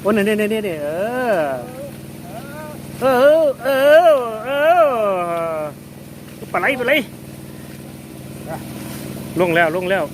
โอ้เนี่ยเนี่ยเนี่ยเนี่ยเออเออเออเออปลาไหลปลาไหลลงแล้วลงแล้ว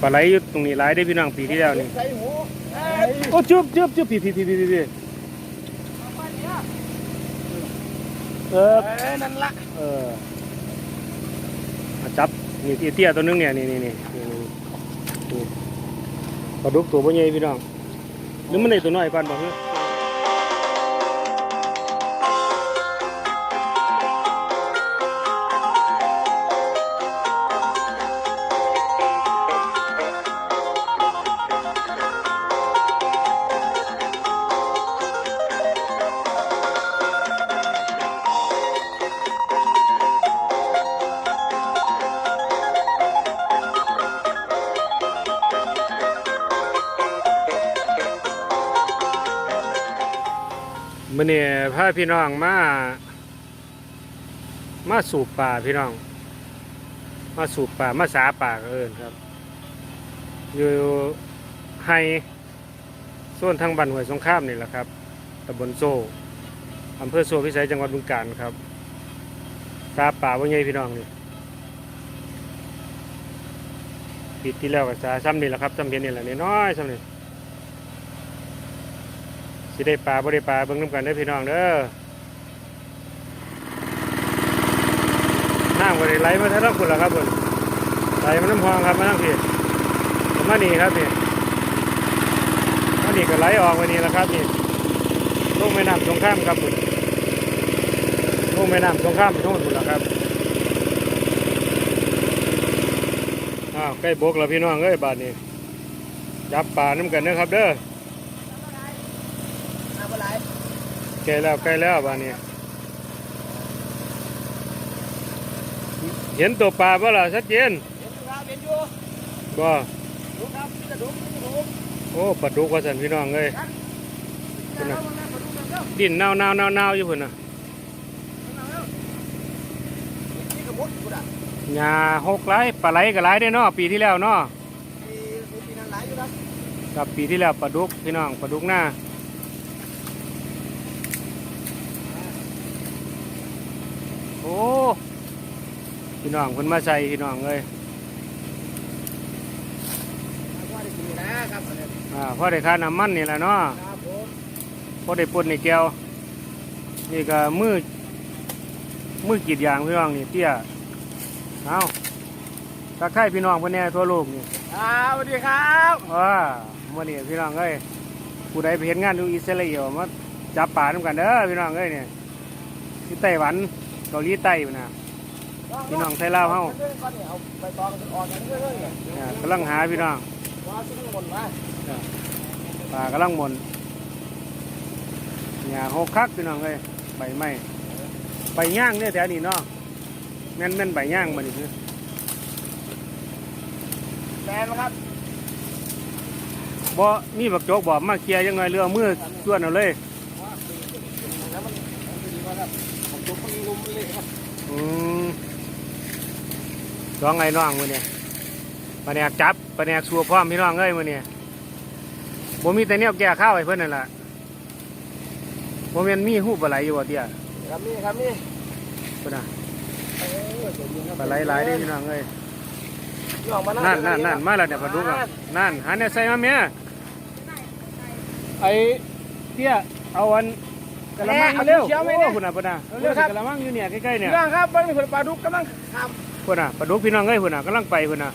ปลาไหลอยู่ตรงนี้หลายได้อพี่น้องปีที่แล้วนี่ใส่หูโอ้จุบจุบจุบพี่พี่พี่พี่พี่เออเอ้ยนั่นละเออมาจับนี่เตี้ยๆตัวนึงเนี่ยนี่นี่นี่นี่นี่นี่ปลาดุกตัวบ่ใหญ่พี่น้อง หรือมันในตัวน้อยปานบ่ฮะ มื่อนี้พาพี่น้องมา มาสูบป่าพี่น้อง มาสูบป่ามาสาป่าก็เอินครับ อยู่ให้ส่วนทางบันห้วยสงครามนี่แหละครับตำบลโซ่อำเภอโซ่พิสัยจังหวัดบึงกาฬครับสาป่าว่าไงพี่น้องนี่ปีที่แล้วก็สาซ้ำนี่แหละครับซ้ำเพียนนี่แหละน้อยซ้ำนี่ สิได้ปลาบ่ได้ปลาเบิ่งน้ำกันเด้อพี่น้องเด้อน้ำก็ได้ไหลมาทั้งคุณล่ะครับคุณไหลมาน้ำพองครับมาทั้งพี่มานี่ครับนี่มานี่ก็ไหลออกมานี่แหละครับนี่ลงแม่น้ำสงข้ามครับคุณลงแม่น้ำสงข้ามไปโน่นคุณล่ะครับอ้าวใกล้บกแล้วพี่น้องเอ้ยบาดนี้จับปลาน้ำกันเด้อครับเด้อ เอาไปไหล ใกล้แล้วใกล้แล้วบ้านนี้ เห็นตัวปลาบ่ล่ะชัดเจนเห็นอยู่ครับเห็นอยู่บ่ดูครับนี่จะดูนี่จะดูโอ้ปลาดุกว่าสันพี่น้องเอ้ยนี่นะมันนะมาดูกันเร็วดินเน่าเน่าเน่าเน่าอยู่พุ่นน่ะเอาเร็วนี่ก็มุดกูด่ะหญ้าหกไหลายปลาไหลก็ไหลายได้เนาะปีที่แล้วเนาะไอ้ปีนั้นไหลอยู่ครับกับปีที่แล้วปลาดุกพี่น้องปลาดุกหน้าโอ้ พี่น้องเพิ่นมาใส่พี่น้องเอ้ยว่าได้กินนะครับอันนี้อ่าพอได้ค่าน้ำมันนี่แหละเนาะครับผมพอได้ปุ่นในแก้วนี่ก็มือมือกรีดยางพี่น้องนี่เตี้ยเอาทักทายพี่น้องเพื่นแน่ทั่วโลกนี่อ่าสวัสดีครับว้ามื่อนี้พี่น้องเอ้ยผู้ใดไปเห็นงานอยู่อิสราเอลมาจับป่าน้ำกันเด้อพี่น้องเอ้ยเนี่ยที่ไต้หวันเกาหลีใต้พุ่นนะพี่น้องไทยลาวเฮาเรื่องก่อนเนี่ยเอาไปตองกันออกกันเรื่อยๆเนี่ยเนี่ยกำลังหาพี่น้องว่าซึ่งหมดมาป่ากำลังหมนเนี่ยหกคักพี่น้องเอ้ยใบไม้ใบย่างเนี่ยแถวนี้เนาะแม่นแม่นใบย่างมันนี่คือแมนครับบ่มีบักโจกบ่มาเคลียร์ยังไงเรือเอามือส่วนเอาเลย ว่าแล้วมันมันดีมากครับผมยกมันลุม เลยครับอืมร้องไงน้องมื้อนี้ปลาแหนกจับปลาแหนกสัวพร้อมพี่น้องเอ้ยมื้อนี้บ่มีแต่แนวแก่ข้าวให้เพิ่นนั่นล่ะบ่แม่นมีหูปปลาไหลอยู่บ่เตี้ยครับนี่ครับนี่เพิ่นน่ะเออเดี๋ยวนี้ครับปลาไหลหลายเด้อพี่น้องเอ้ยนี่ออกมานั่นนั่นนั่นมาแล้วเนี่ยปลาดุกอะนั่นหาแนวใส่มาแม่ไอ้เตี้ยเอาอัน กระมังมาเร็วโอ้พุ่นน่ะพุ่นน่ะเอาเร็วสิกระมังอยู่เนี่ยใกล้ๆเนี่ยเรื่องครับมันมีผลปลาดุกกำลังทพุ่นน่ะปลาดุกพี่น้องเอ้ยพุ่นน่ะกำลังไปพุ่นน่ะ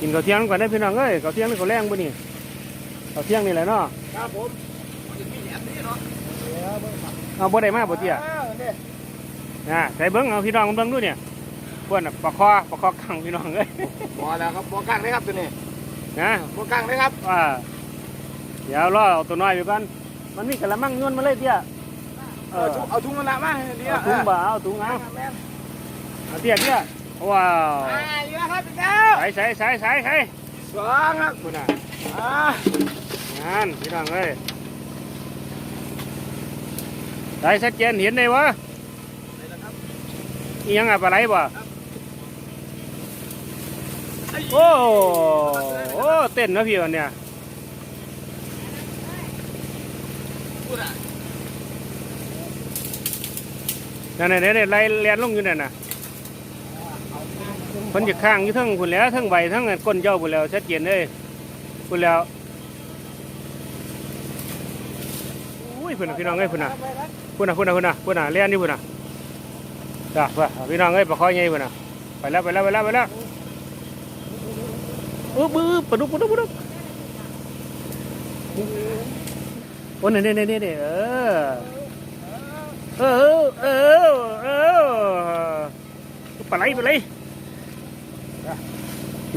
กินข้าวเที่ยงก่อนได้อพี่น้องเอ้ยข้าวเที่ยงนี่ข้าวแรงบ่นี่ข้าวเที่ยงนี่แหละเนาะำครับผมมีแหนมนี่เนาะเดี๋ยวเบิ่งครับเอาบ่ได้มาบ่เตี้ยอ้าวเนี่ยนะใส่เบิ่งเอาพี่น้องเบิ่งดูเนี่ยพุ่นน่ะปลาคอปลาคอกังพี่น้องเอ้ยพอแล้วครับบ่กลางเลยครับตัวนี้นะบ่กลางเลยครับว่าเดี๋ยวรอเอาตัวน้อยไปก่อน มันมีกระมังโยนมาเลยเตี้ยเอเอาอถุงเอาถุงมันละมาเดี๋ยวเอาถุงบ่าเอาถุงเอาแม่นเอาเตี้ยเตี้ยว้าวอ่าอยู่แล้วครับพี่แก้วใส่ใส่ใส่ใส่ใส่สองครับคุณน่ะอ่างานพี่น้องเอ้ยใส่ชัดเจนเห็นได้วะอีหยังอะปลาไหลบ่โอ้โอ้เต้นนะพี่วันเนี่ย พูดอะ นั่นน่ะเนี่ยไล่เลียนลงอยู่นั่นน่ะเพิ่นจะข้างอยู่ทั้งพุ่นแล้วทั้งใบทั้งก้นเจ้าพุ่นแล้วชัดเจนเลยพุ่นแล้วอุ้ยพุ่นน่ะพี่น้องเอ้ยพุ่นน่ะพุ่นน่ะพุ่นน่ะพุ่นน่ะพุ่นน่ะเลียนนี่พุ่นน่ะจ้าว่าพี่น้องเอ้ยปลาคอยใหญ่พุ่นน่ะไปแล้วไปแล้วไปแล้วไปแล้วอุ๊บอุ๊บปลาดุกปลาดุกปลาดุก โอ้เนี่ยเนี่ยเนี่ยเนี่ยเออเออเออเออปลาไหลปลาไหล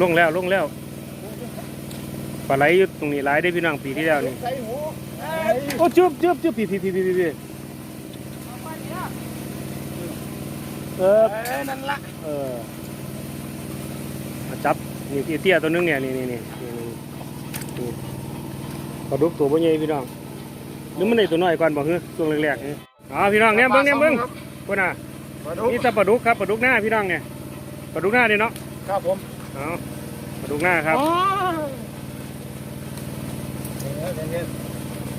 ลงแล้วลงแล้วปลาไหลอยู่ตรงนี้หลายได้อพี่น้องปีที่แล้วนี่ใส่หูโอ้จุบจุบจุบพี่พี่พี่พี่พี่เออเอ้ยนั่นละเออมาจับนี่เตี้ยๆตัวนึงเนี่ยนี่นี่นี่นี่นี่นี่ปลาดุกตัวบ่ใหญ่พี่น้อง หรือมันได้ตัวน้อยก่อนบ่คือช่วงแรกๆนี่อ๋อพี่น้องเนี่ยเบิ่งเนี่ยเบิ่งพุ่นน่ะมาดูนี่แต่ปลาดุกครับปลาดุกหน้าพี่น้องเนี่ยปลาดุกหน้าเนี่ยเนาะครับผมเอาปลาดุกหน้าครับอ๋อ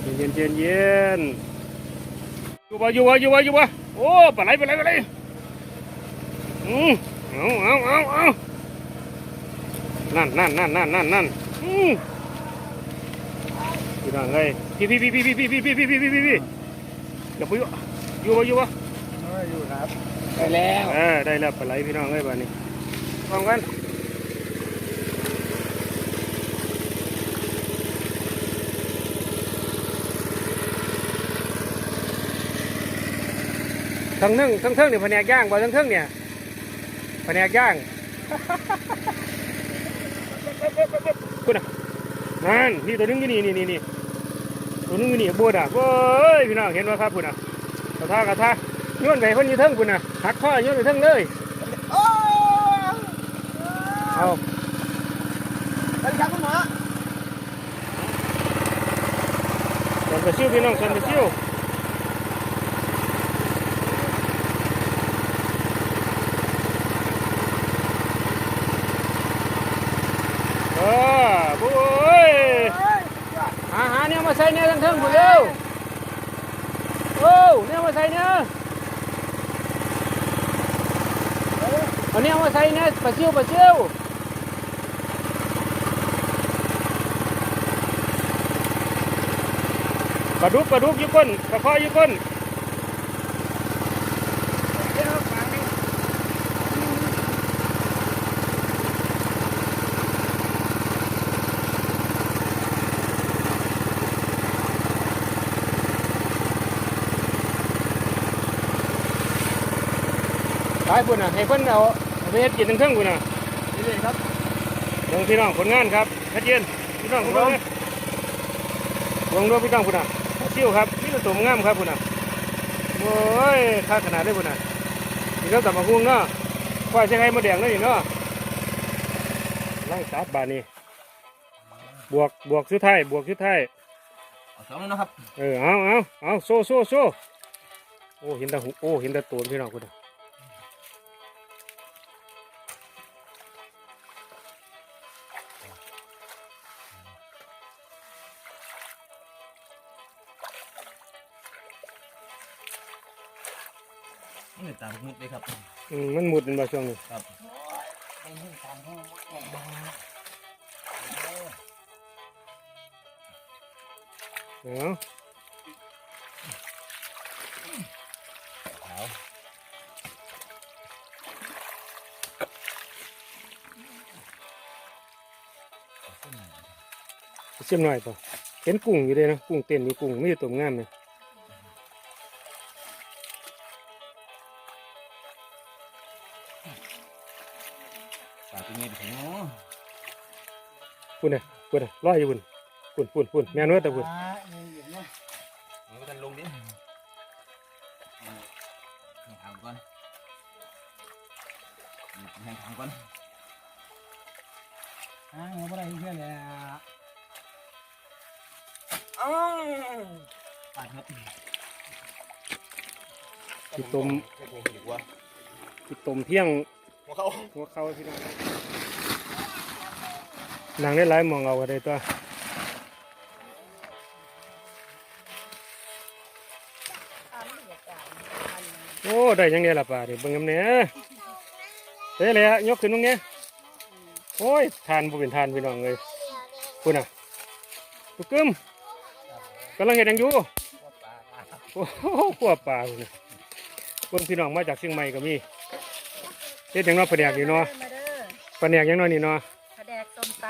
เย็นเย็นเย็นเย็นอยู่บ่อยู่บ่อยู่บ่อยู่บ่โอ้ปลาไหลปลาไหลปลาไหลอืมเอาเอาเอาเอานั่นนั่นนั่นนั่นนั่นนั่นอืมพี่น้องเอ้ย พี่พี่พี่พี่พี่พี่พี่พี่พี่พี่พี่พี่อย่าไปอยู่อยู่บ่อยู่บ่ๆอยู่ครับไปแล้วเออได้แล้วปลาไหลพี่น้องเอ้ยบ้านนี้พร้อมกันทั้งนึ่งทั้งเทิงเนี่ยแผนกย่างบ่ทั้งเทิงเนี่ยแผนกย่างคุณน่ะนั่นนี่ตัวนึงอยู่นี่นี่นี่นี่ ตัวนึงอยู่นี่บัวด่ะเว้ยพี่น้องเห็นว่าครับคุณน่ะกระทากระทาโย้อนไปเพิ่นอยู่เทิงคุณน่ะหักข้อโย้อนไปเทิงเลยโอ้เอาไปจับมันมาส่วนไปซิ่วพี่น้องส่วนไปซิ่วเออบุ้ยหาหาเนี่ยมาใส่เนี่ยทั้งเทิงผู้เร็วโอ้เนี่ยมาใส่เนี่ยอาเนี่ยมาใส่เนี่ยปลาชิวปลาชิวปลาดุกปลาดุกยู่ก้นปลาคออยู่ก้นตายพุ่นน่ะให้เพิ่นเอาเอาไปเฮ็ดกินทั้งเทิงพุ่นน่ะนี่เลยครับเบิ่งพี่น้องผลงานครับชัดเจนพี่น้องคุณเบิ่งนะเบิ่งดูพี่น้องคุณน่ะซิ่วครับนี่ตัวตัวงามครับคุณน่ะโอ้ยค่าขนาดได้คุณน่ะนี่เราตับมาคุ้งเนาะควายใช้ไข่มาแดงเนาะนี่เนาะไล่ตับบานนี้บวกบวกสุดท้ายบวกสุดท้ายเอาสองแล้วนะครับเออเอาเอาเอาโซ่โซ่โซ่โอ้เห็นแต่หูโอ้เห็นแต่ตัวพี่น้องคุณน่ะ นี่ตามมุดเลยครับอืมมันหมุดเป็นบาช่วงนี้ครับเอาเอาเชื่อมหน่อยป่ะเห็นกุ้งอยู่เลยนะกุ้งเต้นอยู่กุ้งไม่อยู่ตัวงามเลย ปลาตัวนี้ไปถึงพุ่นน่ะพุ่นน่ะรออยู่พุ่นพุ่นพุ่นพุ่นแม่นว่าแต่พุ่นมันก็จะลงดิให้ทำก่อนให้ทำก่อนอ่าบ่ได้เพื่อนเลยอ้าวปาดครับที่ต้ม กิดตมเที่ยงหัวเขาหัวเขาพี่น้องนางได้ไล่มองเอาอะไรตัวโอ้ได้ยังไงล่ะป่าเดี๋ยเบิ่งน้ำเนี้ยเฮ้ยเลยฮะยกขึ้นตรงเนี้ยโอ้ยทานผมเป็นทานพี่น้องเลยคุณอะตุกกึมกำลังเห็ดยังอยู่โอ้โหขวบป่าคุณพี่น้องมาจากเชียงใหม่ก็มี เฮ็ดหยังเนาะปลาแดกนี่เนาะมาเด้อปลาแดกหยังเนาะนี่เนาะกระแดกต้มต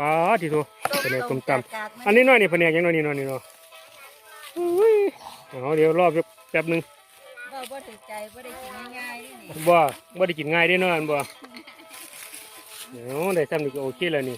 อ๋อที่ถูำปลาแดกต้มตกากๆำอันนี้เนาะนี่ปลาแดกหยังเนาะนี่เนาะนี่เนาะอุ้ยเอาเดี๋ยวรอแป๊บหนึงบ่บ่ถือใจบ่ได้กินง่ายๆนี่บ่บ่ได้กินง่ายเด้เนาะอันบ่เดี๋ยวได้ซ้ำนี่ก็โอเคแล้วนี่